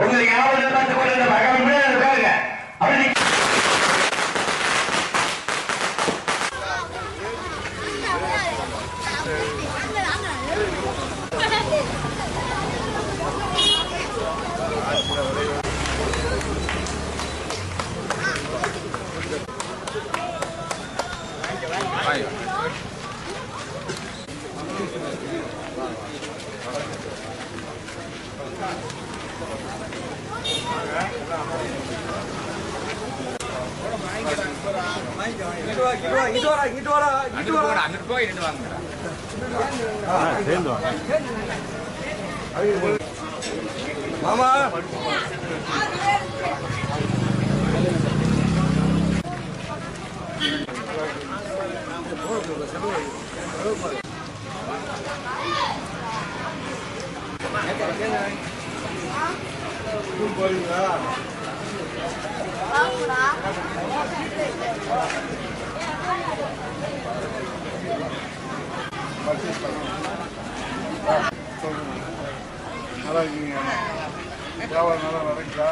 உங்களுக்கு ஞாபகம் பார்த்து கொண்டு இந்த மகன் முன்னாடி அப்படி மாமா போய் நல்லா இருக்கீங்க. வியாபாரம் நல்லா நடக்குதா?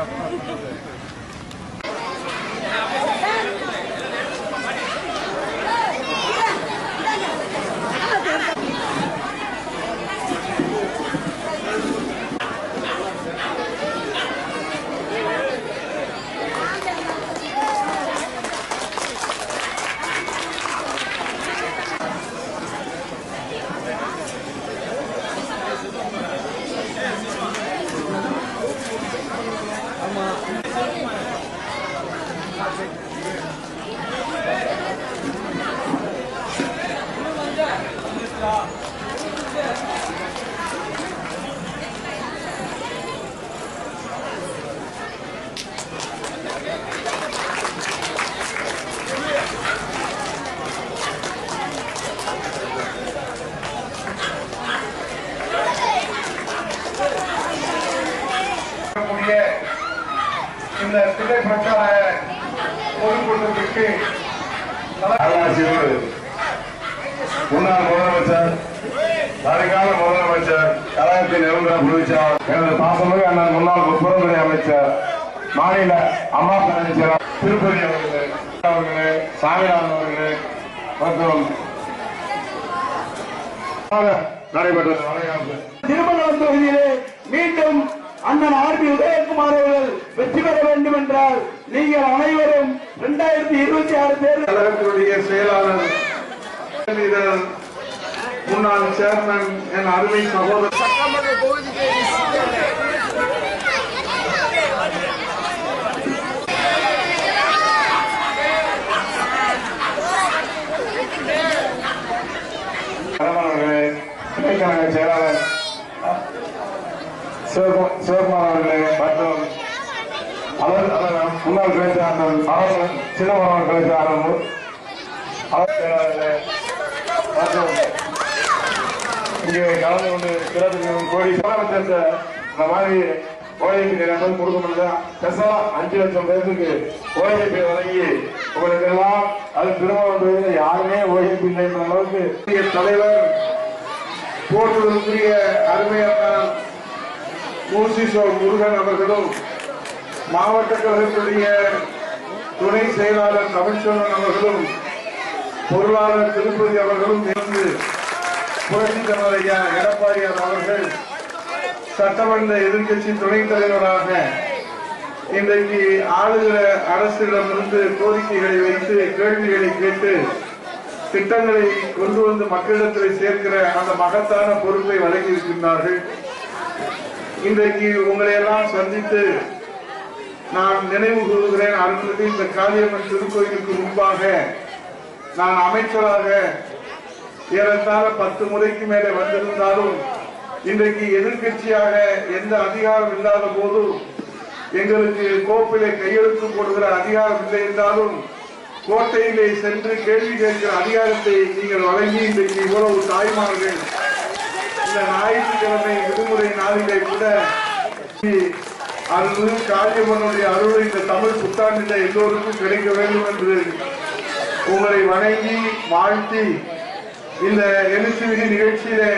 இந்த திரை பிரச்சார பொதுக்கூட்டத்திற்கு முன்னாள் முதலமைச்சர் வருங்கால முதலமைச்சர் கழகத்தின் நிரந்தர பொதுச்சாளர் எனது பாசமிகு அண்ணன் முன்னாள் முற்புறத்துறை அமைச்சர் மாநில அம்மா பழனிசாமி திருப்பதி அவர்களே அவர்களே சாமிநாதன் அவர்களே மற்றும் நடைபெற்ற வளைகாப்பு திருமணம் தொகுதியிலே மீண்டும் அண்ணன் ஆர் பி உதயகுமார் அவர்கள் வெற்றி பெற வேண்டும் என்றால் நீங்கள் அனைவரும் இரண்டாயிரத்தி இருபத்தி ஆறு தேர்தல் கழகத்தினுடைய செயலாளர் முன்னாள் சேர்மன் என் அருமை சகோதரர் சட்டமன்ற செயலாளர் சிவகுமார் அவர்களே மற்றும் அவர் அவர் முன்னாள் பேச்சாளர் அவர் சிதம்பரம் பேச்சாளர் மு- அவர் மற்றும் இங்கே கலந்து கொண்டு சிறப்பு கோடி முதலமைச்சர் சார் இந்த மாதிரி ஓஏபி நிலையம் கொடுக்க முடியல பெருசாக அஞ்சு லட்சம் பேருக்கு ஓஏபி வழங்கி உங்களுக்கு எல்லாம் அது திருமணம் தொகுதியில யாருமே ஓய்வு இல்லைன்ற அளவுக்கு தலைவர் போற்றுதலுக்குரிய அருமையான மூசிசோ முருகன் அவர்களும் மாவட்ட கழகத்துடைய துணை செயலாளர் தமிழ்ச்செல்வன் அவர்களும் பொருளாளர் திருப்பதி அவர்களும் இருந்து புரட்சி தலைவர் எடப்பாடியார் அவர்கள் சட்டமன்ற எதிர்க்கட்சி துணைத் தலைவராக இன்றைக்கு ஆளுகிற அரசிடமிருந்து கோரிக்கைகளை வைத்து கேள்விகளை கேட்டு திட்டங்களை கொண்டு வந்து மக்களிடத்தில் சேர்க்கிற அந்த மகத்தான பொறுப்பை வழங்கி இருக்கின்றார்கள் இன்றைக்கு உங்களை எல்லாம் சந்தித்து நான் நினைவு கூறுகிறேன் அருள்மிகு இந்த காளியம்மன் திருக்கோயிலுக்கு முன்பாக நான் அமைச்சராக ஏறத்தாழ பத்து முறைக்கு மேலே வந்திருந்தாலும் இன்றைக்கு எதிர்க்கட்சியாக எந்த அதிகாரம் இல்லாத போது எங்களுக்கு கோப்பிலே கையெழுத்து போடுகிற அதிகாரம் இல்லை என்றாலும் கோட்டையிலே சென்று கேள்வி கேட்கிற அதிகாரத்தை நீங்கள் வழங்கி இன்றைக்கு இவ்வளவு தாய்மார்கள் இந்த ஞாயிற்றுக்கிழமை விடுமுறை நாளிலே கூட அருள் காளியம்மனுடைய அருள் இந்த தமிழ் புத்தாண்டில் எல்லோருக்கும் கிடைக்க வேண்டும் என்று உங்களை வணங்கி வாழ்த்தி இந்த எழுச்சி நிகழ்ச்சியில நிகழ்ச்சியிலே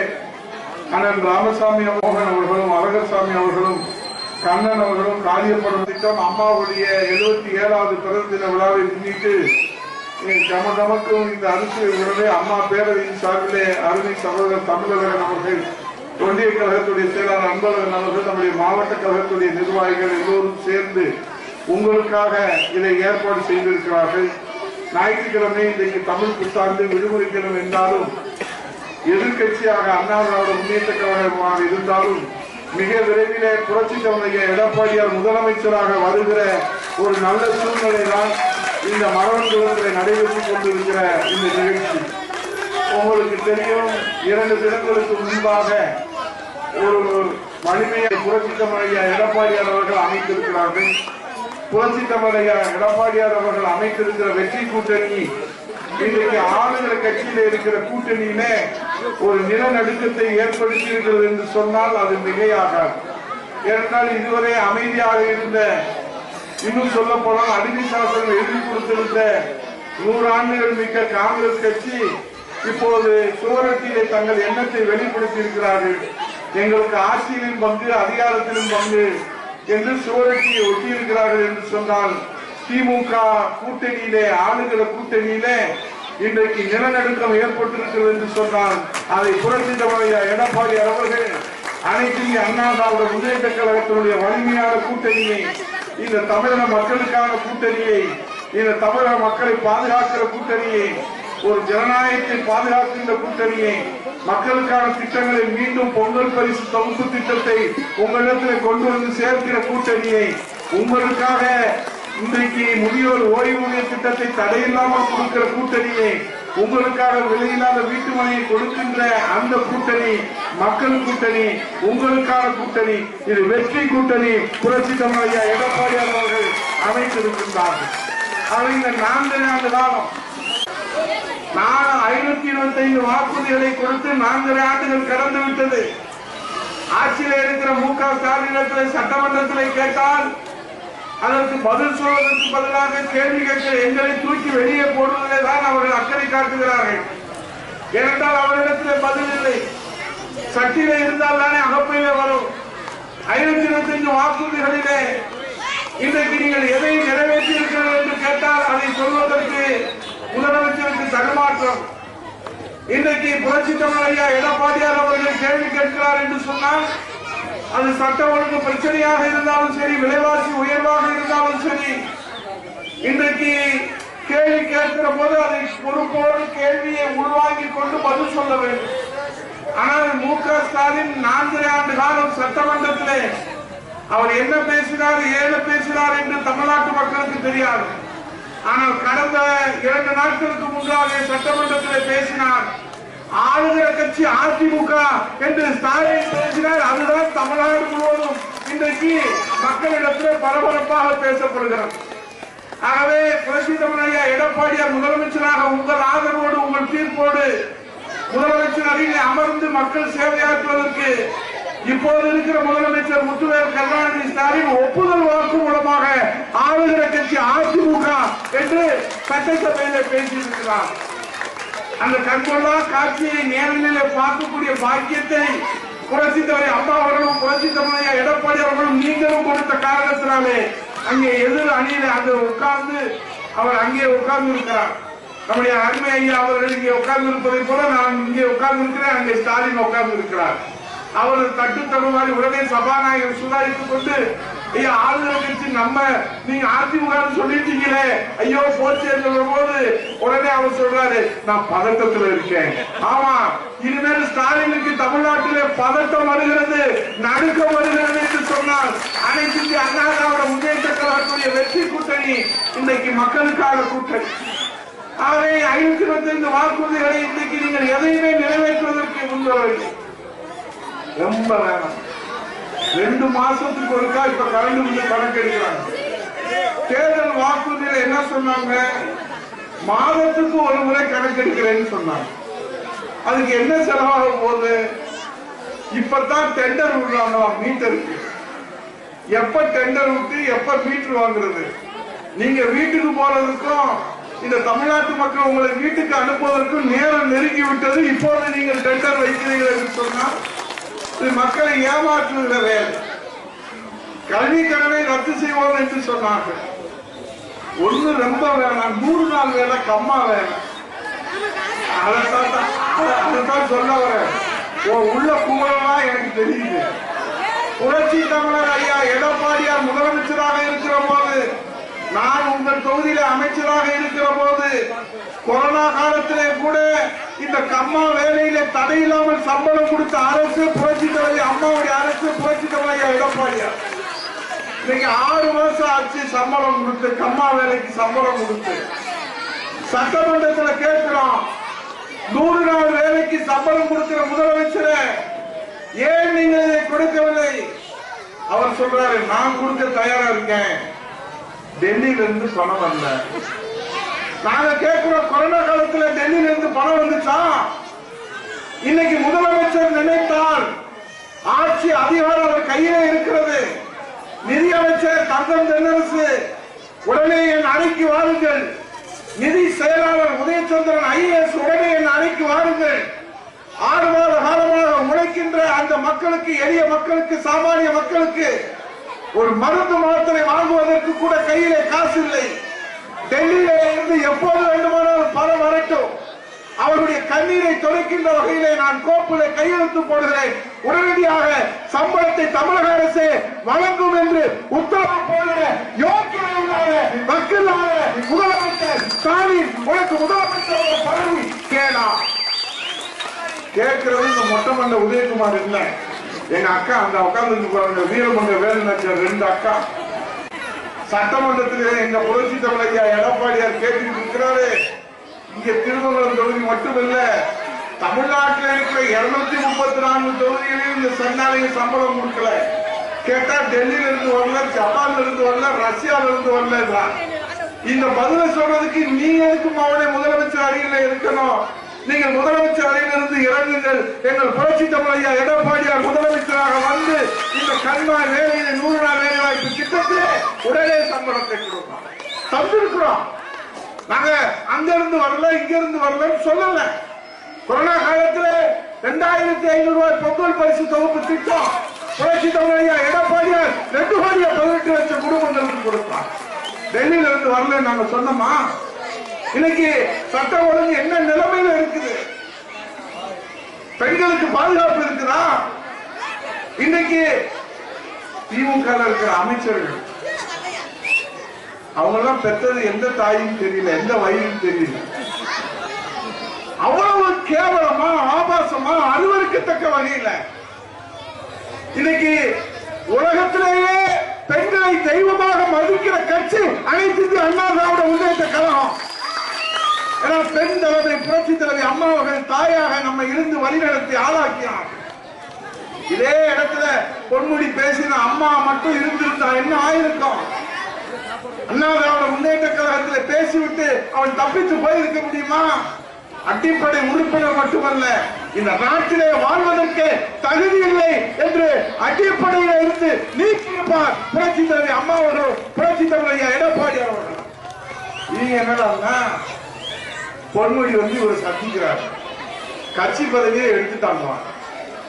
அண்ணன் ராமசாமி மோகன் அவர்களும் அழகர்சாமி அவர்களும் கண்ணன் அவர்களும் காரியப்படும் திட்டம் அம்மாவுடைய எழுபத்தி ஏழாவது பிறந்த தின விழாவை முன்னிட்டு கம கமக்கும் இந்த அரசு உடனே அம்மா பேரவையின் சார்பிலே அருமை சகோதரர் தமிழகன் அவர்கள் ஒன்றிய கழகத்துடைய செயலாளர் அன்பழகன் அவர்கள் நம்முடைய மாவட்ட கழகத்துடைய நிர்வாகிகள் எல்லோரும் சேர்ந்து உங்களுக்காக இதை ஏற்பாடு செய்திருக்கிறார்கள். ஞாயிற்றுக்கிழமை இன்றைக்கு தமிழ் புத்தாண்டு விடுமுறை தினம் என்றாலும் எதிர்கட்சியாக அண்ணா திராவிட முன்னேற்ற கழகமாக இருந்தாலும் மிக விரைவிலே புரட்சி தமிழைய எடப்பாடியார் முதலமைச்சராக வருகிற ஒரு நல்ல சூழ்நிலை தான் இந்த மரவன்குளத்தில் நடைபெற்றுக் கொண்டிருக்கிற இந்த நிகழ்ச்சி உங்களுக்கு தெரியும் இரண்டு தினங்களுக்கு முன்பாக ஒரு வலிமையை புரட்சி தமிழைய எடப்பாடியார் அவர்கள் அமைத்திருக்கிறார்கள். புரட்சி தமிழைய எடப்பாடியார் அவர்கள் அமைத்திருக்கிற வெற்றி கூட்டணி இன்றைக்கு ஆளுகிற கட்சியில இருக்கிற கூட்டணியிலே ஒரு நிலநடுக்கத்தை ஏற்படுத்தியிருக்கிறது என்று சொன்னால் அது மிகையாகாது. ஏனென்றால் இதுவரை அமைதியாக இருந்த இன்னும் சொல்ல போனால் அடிமை சாசனம் எழுதி கொடுத்திருந்த நூறாண்டுகள் மிக்க காங்கிரஸ் கட்சி இப்போது சுவரட்டியிலே தங்கள் எண்ணத்தை வெளிப்படுத்தி இருக்கிறார்கள் எங்களுக்கு ஆட்சியிலும் பங்கு அதிகாரத்திலும் பங்கு என்று சுவரட்டியை ஒட்டியிருக்கிறார்கள் என்று சொன்னால் திமுக கூட்டணியிலே ஆளுகிற கூட்டணியிலே இன்றைக்கு நிலநடுக்கம் ஏற்பட்டிருக்கிறது என்று சொன்னால் அதை புரட்சி எடப்பாடி அவர்கள் அனைத்து அண்ணா திராவிட முன்னேற்ற கழகத்தினுடைய வலிமையான கூட்டணியை இந்த தமிழக மக்களுக்கான கூட்டணியை இந்த தமிழக மக்களை பாதுகாக்கிற கூட்டணியை ஒரு ஜனநாயகத்தை பாதுகாக்கின்ற கூட்டணியை மக்களுக்கான திட்டங்களை மீண்டும் பொங்கல் பரிசு தொகுப்பு திட்டத்தை உங்களிடத்தில் கொண்டு வந்து சேர்க்கிற கூட்டணியை உங்களுக்காக இன்றைக்கு முதியோர் ஓய்வூதிய திட்டத்தை தடையில்லாமல் கொடுக்கிற கூட்டணியை உங்களுக்காக விலையில்லாத வீட்டு மனையை கொடுக்கின்ற அந்த கூட்டணி மக்கள் கூட்டணி உங்களுக்கான கூட்டணி இது வெற்றி கூட்டணி புரட்சி தமிழையா எடப்பாடியார் அவர்கள் அமைத்திருக்கின்றார்கள். ஆக இந்த நான்கு ஆண்டு காலம் நான் ஐநூத்தி இருபத்தி ஐந்து வாக்குறுதிகளை கொடுத்து நான்கரை ஆண்டுகள் கடந்து விட்டது. ஆட்சியில் இருக்கிற மு க ஸ்டாலின் சட்டமன்றத்தில் கேட்டால் அதற்கு பதில் சொல்வதற்கு பதிலாக கேள்வி கேட்கிற எங்களை தூக்கி வெளியே போடுவதிலே தான் அவர்கள் அக்கறை காட்டுகிறார்கள். ஏனென்றால் அவரிடத்தில் பதில் இல்லை. சட்டியில இருந்தால் தானே அகப்பையில வரும். ஐநூத்தி இருபத்தி ஐந்து வாக்குறுதிகளிலே இன்றைக்கு நீங்கள் எதை நிறைவேற்றி இருக்கிறீர்கள் என்று கேட்டால் அதை சொல்வதற்கு முதலமைச்சருக்கு தடுமாற்றம். இன்றைக்கு புரட்சி தமிழ் ஐயா எடப்பாடியார் அவர்கள் கேள்வி கேட்கிறார் என்று சொன்னால் அது சட்ட ஒழுங்கு பிரச்சனையாக இருந்தாலும் சரி விலைவாசி உயர்வாக இருந்தாலும் சரி இன்றைக்கு கேள்வி கேட்கிற போது அதை பொறுப்போடு கேள்வியை உள்வாங்கி கொண்டு பதில் சொல்ல வேண்டும். ஆனால் மு க ஸ்டாலின் நான்கரை ஆண்டு காலம் சட்டமன்றத்திலே அவர் என்ன பேசினார் ஏழு பேசினார் என்று தமிழ்நாட்டு மக்களுக்கு தெரியாது. ஆனால் கடந்த இரண்டு நாட்களுக்கு முன்பாக சட்டமன்றத்தில் பேசினார் ஆளுகிற கட்சி அதிமுக என்று ஸ்டாலின் பேசினார். அதுதான் தமிழ்நாடு முழுவதும் இன்றைக்கு மக்களிடத்தில் பரபரப்பாக பேசப்படுகிறது. ஆகவே புரட்சி தமிழையா எடப்பாடியார் முதலமைச்சராக உங்கள் ஆதரவோடு உங்கள் தீர்ப்போடு முதலமைச்சர் அருகில் அமர்ந்து மக்கள் சேவையாற்றுவதற்கு இப்போது இருக்கிற முதலமைச்சர் முத்துவேல் கருணாநிதி ஸ்டாலின் ஒப்புதல் வாக்கு மூலமாக ஆளுகிற கட்சி அதிமுக என்று சட்டசபையில பேசியிருக்கிறார். அந்த கண்கொள்ளா காட்சியை நேரநிலை பார்க்கக்கூடிய பாக்கியத்தை புரட்சி தலைவர் அம்மா அவர்களும் புரட்சி தமிழையா எடப்பாடி அவர்களும் நீங்களும் கொடுத்த காரணத்தினாலே அங்கே எதிர் அணியில அங்கே உட்கார்ந்து அவர் அங்கே உட்கார்ந்து இருக்கிறார் நம்முடைய அருமை ஐயா அவர்கள் இங்கே உட்கார்ந்து இருப்பதை போல நான் இங்கே உட்கார்ந்து இருக்கிறேன் அங்கே ஸ்டாலின் உட்கார்ந்து இருக்கிறார் அவர் தட்டு உடனே சபாநாயகர் சுதாரித்துக் கொண்டு ஐயா ஆளுநர் கட்சி நம்ம நீங்க அதிமுக சொல்லிட்டீங்களே. ஐயோ போச்சு போது உடனே அவர் சொல்றாரு நான் பதட்டத்துல இருக்கேன். ஆமா இனிமேல் ஸ்டாலினுக்கு தமிழ்நாட்டிலே பதட்டம் வருகிறது நடுக்கம் வருகிறது என்று சொன்னால் அனைத்து அண்ணா திராவிட முன்னேற்ற கழகத்துடைய வெற்றி கூட்டணி இன்னைக்கு மக்களுக்கான கூட்டணி. ஆகவே ஐநூத்தி இருபத்தி ஐந்து வாக்குறுதிகளை இன்றைக்கு நீங்கள் எதையுமே நிறைவேற்றுவதற்கு முன்வரவில்லை. ரொம்ப வேணாம் ரெண்டு மாசத்துக்கு ஒருக்கா இப்ப கரண்ட் வந்து கணக்கு எடுக்கிறாங்க. தேர்தல் வாக்குறுதியில என்ன சொன்னாங்க? மாதத்துக்கு ஒரு முறை கணக்கெடுக்கிறேன்னு சொன்னாங்க. அதுக்கு என்ன செலவாக போகுது இப்பதான் டெண்டர் விடுறாங்களா மீட்டருக்கு எப்ப டெண்டர் விட்டு எப்ப மீட்டர் வாங்குறது? நீங்க வீட்டுக்கு போறதுக்கும் இந்த தமிழ்நாட்டு மக்கள் உங்களை வீட்டுக்கு அனுப்புவதற்கும் நேரம் நெருங்கி விட்டது. இப்போது நீங்கள் டெண்டர் வைக்கிறீர்கள் என்று சொன்னால் இது மக்களை ஏமாற்றுகிற வேலை. கல்வி கடனை ரத்து செய்வோம் என்று சொன்னார்கள் ஒண்ணு ரொம்ப வேணாம். நூறு நாள் வேலை கம்மா வேலை. அதைத்தான் சொல்ல வர உள்ள குமரலாம் எனக்கு தெரியுது. புரட்சி தமிழர் ஐயா எடப்பாடியார் முதலமைச்சராக இருக்கிற போது நான் உங்கள் தொகுதியில அமைச்சராக இருக்கிற போது கொரோனா காலத்திலே கூட இந்த கம்மா வேலையில தடையில்லாமல் சம்பளம் கொடுத்த அரசு புரட்சி தலைவி அம்மாவுடைய அரசு புரட்சி தலைவர் ஐயா எடப்பாடியார் இன்னைக்கு ஆறு மாசம் ஆச்சு சம்பளம் கொடுத்து கம்மா வேலைக்கு சம்பளம் கொடுத்து. சட்டமன்றத்துல கேட்கிறோம் நூறு நாள் வேலைக்கு சம்பளம் கொடுக்கிற முதலமைச்சர் ஏன் நீங்க இதை கொடுக்கவில்லை? அவர் சொல்றாரு நான் கொடுக்க தயாரா இருக்கேன். டெல்லியில இருந்து பணம் வரல நாங்க கேட்கிறோம் கொரோனா காலத்துல டெல்லியில இருந்து பணம் வந்துச்சா? இன்னைக்கு முதலமைச்சர் நினைத்தால் ஆட்சி அதிகாரம் அவர் கையில இருக்கிறது. நிதியமைச்சர் தங்கம் தென்னரசு உடனே என் அறைக்கு வாருங்கள். நிதி செயலாளர் உதயச்சந்திரன் ஐஏஎஸ் உடனே என் அறைக்கு வாருங்கள். ஆறு மாத காலமாக உழைக்கின்ற அந்த மக்களுக்கு எளிய மக்களுக்கு சாமானிய மக்களுக்கு ஒரு மருந்து மாத்திரை வாங்குவதற்கு கூட கையிலே காசு இல்லை டெல்லியில இருந்து எப்போது வேண்டுமானாலும் பணம் வரட்டும். அவருடைய கண்ணீரை துடைக்கின்ற வகையிலே நான் கோப்பில கையெழுத்து போடுகிறேன். உடனடியாக சம்பளத்தை தமிழக அரசு வழங்கும் என்று உத்தரவு போடுகிற யோக்கியம் இல்லாத முதலமைச்சர் ஸ்டாலின் உனக்கு முதலமைச்சர் பதவி கேளா. கேட்கிறது இந்த மொட்டமல்ல உதயகுமார் இல்ல. எங்க அக்கா அந்த உட்கார்ந்து போறாங்க வீரமங்க வேலுநாச்சியார் ரெண்டு அக்கா. சட்டமன்றத்தில் எங்க புரட்சி தமிழையா எடப்பாடியார் கேட்டுட்டு இருக்கிறாரு. இங்க திருமங்கலம் தொகுதி மட்டுமல்ல தமிழ்நாட்டில் இருக்கிற இருநூத்தி முப்பத்தி நான்கு தொகுதிகளையும் இந்த சன்னாலைக்கு சம்பளம் கொடுக்கல. கேட்டா டெல்லியில இருந்து வரல ஜப்பான்ல இருந்து வரல ரஷ்யால இருந்து வரல இந்த பதில சொல்றதுக்கு நீ எதுக்கு அவனை முதலமைச்சர் அருகில இருக்கணும்? நீங்கள் முதலமைச்சர் அறையிலிருந்து இறங்குங்கள். எங்கள் புரட்சி தமிழையா எடப்பாடியார் முதலமைச்சராக வந்து இந்த கண்மாய் வேலையில நூறு நாள் வேலை வாய்ப்பு திட்டத்திலே உடனே சம்பளத்தை கொடுப்போம் தந்திருக்கிறோம். நாங்க அங்கிருந்து வரல இங்க இருந்து வரலன்னு சொல்லல. கொரோனா காலத்துல ரெண்டாயிரத்தி ஐநூறு ரூபாய் பொங்கல் பரிசு தொகுப்பு திட்டம் புரட்சி தமிழையா எடப்பாடியார் ரெண்டு கோடியா பதினெட்டு லட்சம் குடும்பங்களுக்கு கொடுப்பார். டெல்லியில இருந்து வரல நாங்க சொன்னோமா? இன்னைக்கு சட்டம் ஒழுங்கு என்ன நிலைமையில இருக்குது? பெண்களுக்கு பாதுகாப்பு இருக்குதா? இன்னைக்கு திமுக இருக்கிற அமைச்சர்கள் அவங்க எல்லாம் பெற்றது எந்த தாயும் தெரியல எந்த வயிறும் தெரியல. அவ்வளவு கேவலமா ஆபாசமா அருவருக்கத்தக்க வகையில இன்னைக்கு உலகத்திலேயே பெண்களை தெய்வமாக மதிக்கிற கட்சி அனைத்து அண்ணா திராவிட முன்னேற்ற கழகம் ஏன்னா பெண் தலைவரை புரட்சி தலைவி அம்மாவர்கள் தாயாக நம்ம இருந்து வழிநடத்தி ஆளாக்கினார். இதே இடத்துல பொன்முடி பேசின அம்மா மட்டும் இருந்திருந்தா என்ன ஆயிருக்கும்? அண்ணா திராவிட முன்னேற்ற கழகத்தில் பேசிவிட்டு அவன் தப்பித்து போயிருக்க முடியுமா? அடிப்படை உறுப்பினர் மட்டுமல்ல இந்த நாட்டிலே வாழ்வதற்கு தகுதி இல்லை என்று அடிப்படையில இருந்து நீக்கியிருப்பார் புரட்சி தலைவி அம்மா அவர்கள் புரட்சி தலைவர் எடப்பாடி அவர்கள். நீங்க என்னடா பொன்முடி வந்து இவர் சந்திக்கிறார். கட்சி பதவியை எடுத்துட்டாங்க.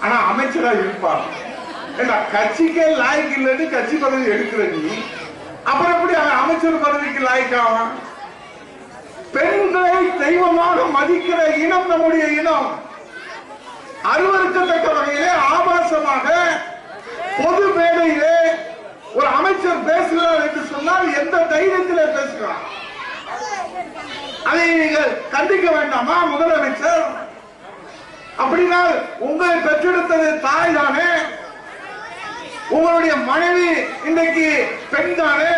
ஆனா அமைச்சரா இருப்பார். ஏன்னா கட்சிக்கே லாய்க்கு இல்லைன்னு கட்சி பதவி எடுக்கிற நீ. அப்புறம் எப்படி அவன் அமைச்சர் பதவிக்கு லாய்க்காவான் பெண்களை தெய்வமாக மதிக்கிற இனம் நம்முடைய இனம். அருவருக்கத்தக்க வகையிலே ஆபாசமாக பொது மேடையிலே ஒரு அமைச்சர் பேசுகிறார் என்று சொன்னால் எந்த தைரியத்திலே பேசுகிறார்? அதை நீங்கள் கண்டிக்க வேண்டாமா முதலமைச்சர்? அப்படினால் உங்களை பெற்றெடுத்தது தாய் தானே உங்களுடைய மனைவி இன்றைக்கு பெண் தானே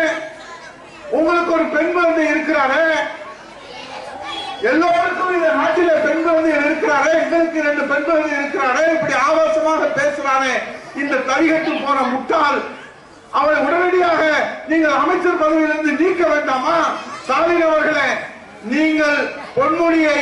உங்களுக்கு ஒரு பெண் குழந்தை இருக்கிறாரு? எல்லோருக்கும் இந்த நாட்டில பெண் குழந்தை இருக்கிறாரு? எங்களுக்கு ரெண்டு பெண் குழந்தை இருக்கிறாரு? இப்படி ஆபாசமாக பேசுறானே. இந்த தரிகட்டு போன முட்டாள். அவளை உடனடியாக நீங்கள் அமைச்சர் பதவியிலிருந்து நீக்க வேண்டாமா? ஸ்டாலின் அவர்களே நீங்கள் பொன்மொழியை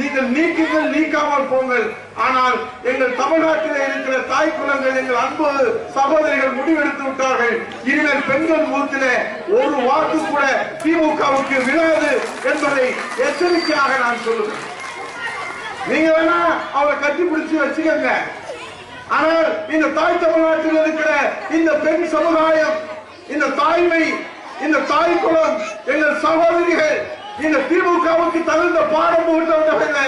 நீங்கள் நீக்குங்கள் நீக்காமல் போங்கள். ஆனால் எங்கள் தமிழ்நாட்டில் இருக்கிற தாய் குலங்கள் எங்கள் அன்பு சகோதரிகள் முடிவெடுத்து விட்டார்கள். இனிமேல் பெண்கள் பூத்திலே ஒரு வாக்கு கூட திமுகவுக்கு விழாது என்பதை எச்சரிக்கையாக நான் சொல்லுவேன் நீங்க வேணா அவளை கட்டி பிடிச்சு வச்சுக்கோங்க. ஆனால் இந்த தாய் தமிழ்நாட்டில் இருக்கிற இந்த பெண் சமுதாயம் இந்த தாய்மை இந்த தாய் குலம் எங்கள் சகோதரிகள் இந்த திமுகவுக்கு தகுந்த பாடம் புகுத்தவில்லை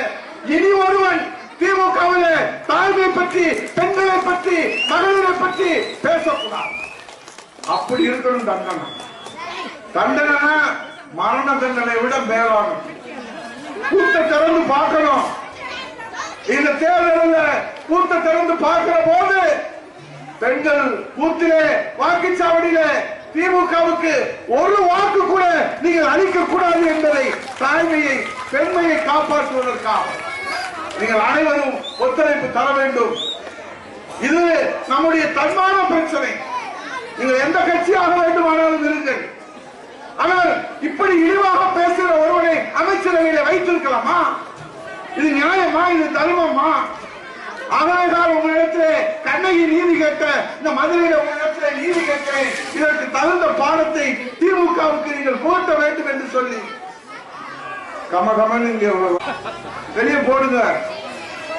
இனி ஒருவன் திமுகவில் தாழ்மை பற்றி பெண்களை பற்றி மகளிரை பற்றி பேசக்கூடாது. அப்படி இருக்கணும் தண்டனை. தண்டனை மரண தண்டனை விட மேலானது கூட்ட திறந்து பார்க்கணும். இந்த தேர்தலில் கூத்த திறந்து பார்க்கிற போது பெண்கள் கூத்திலே வாக்குச்சாவடியிலே திமுகவுக்கு ஒரு வாக்கு கூட நீங்கள் அளிக்க கூடாது என்பதை தாய்மையை பெண்மையை காப்பாற்றுவதற்காக நீங்கள் அனைவரும் ஒத்துழைப்பு தர வேண்டும். இது நம்முடைய தன்மான பிரச்சனை. நீங்கள் எந்த கட்சியாக வேண்டுமானாலும் இருங்கள். ஆனால் இப்படி இழிவாக பேசுகிற ஒருவனை அமைச்சரவையில வைத்திருக்கலாமா? இது நியாயமா? இது தர்மமா? ஆகவேதான் உங்களிடத்திலே கண்ணகி நீதி கேட்ட இந்த மதுரையில உங்களிடத்திலே நீதி கேட்கிறேன். இதற்கு தகுந்த பாடத்தை திமுகவுக்கு நீங்கள் போட்ட வேண்டும் என்று சொல்லி. கமகமன் இங்கே வெளியே போடுங்க.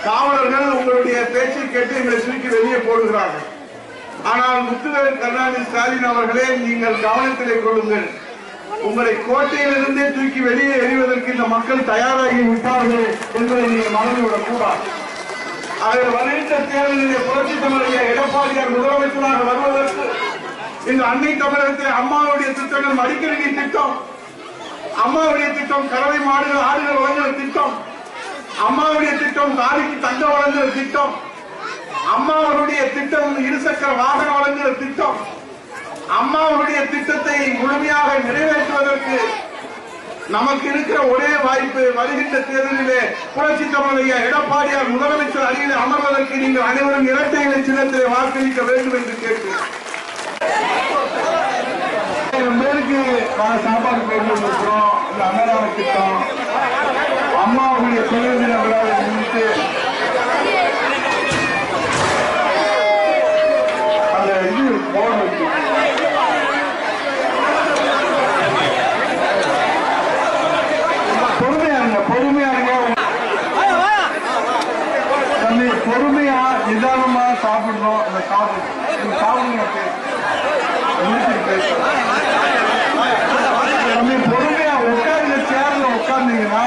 காவலர்கள் உங்களுடைய பேச்சை கேட்டு எங்களை சுருக்கி வெளியே போடுகிறார்கள். ஆனால் முத்துவேல் கருணாநிதி ஸ்டாலின் அவர்களே நீங்கள் கவனத்திலே கொள்ளுங்கள். உங்களை கோட்டையிலிருந்தே தூக்கி வெளியே எறிவதற்கு இந்த மக்கள் தயாராகி விட்டார்கள் என்பதை நீங்கள் மறந்துவிடக் கூடாது அவர் வருகின்ற தேர்தலிலே புரட்சி தமிழக எடப்பாடியார் முதலமைச்சராக வருவதற்கு இந்த அன்னை தமிழகத்தில் அம்மாவுடைய திட்டங்கள் மடிக்கணினி திட்டம். அம்மாவுடைய திட்டம் கறவை மாடுகள் ஆடுகள் வழங்குகிற திட்டம். அம்மாவுடைய திட்டம் தாலிக்கு தங்க வழங்குகிற திட்டம். அம்மாவுடைய திட்டம் இருசக்கர வாகனம் வழங்குகிற திட்டம். அம்மாவுடைய திட்டத்தை முழுமையாக நிறைவேற்றுவதற்கு நமக்கு இருக்கிற ஒரே வாய்ப்பு வருகின்ற தேர்தலிலே புரட்சி தமிழைய எடப்பாடியார் முதலமைச்சர் அருகில் அமர்வதற்கு நீங்கள் அனைவரும் இரட்டை இலை சின்னத்திலே வாக்களிக்க வேண்டும் என்று கேட்கிறேன். பேருக்கு சாப்பாடு போட்டு இந்த அன்னதான திட்டம் அம்மாவுடைய தொழில் தின விழாவை முன்னிட்டு அந்த இது போர்டு அப்படி பொறுமையா உட்காருங்க சேர்ல உட்கார்ந்தீங்கன்னா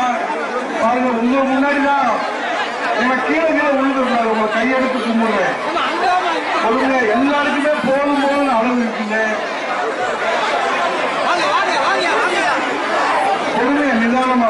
பாருங்க உங்க முன்னாடிதான். உங்க கீழே கீழே விழுந்துருந்தாரு உங்க கையெடுத்து கும்பிடுறேன். பொறுமையா எல்லாருக்குமே போதும் போதும் அளவு இருக்குங்க பொறுமையா நிதானமா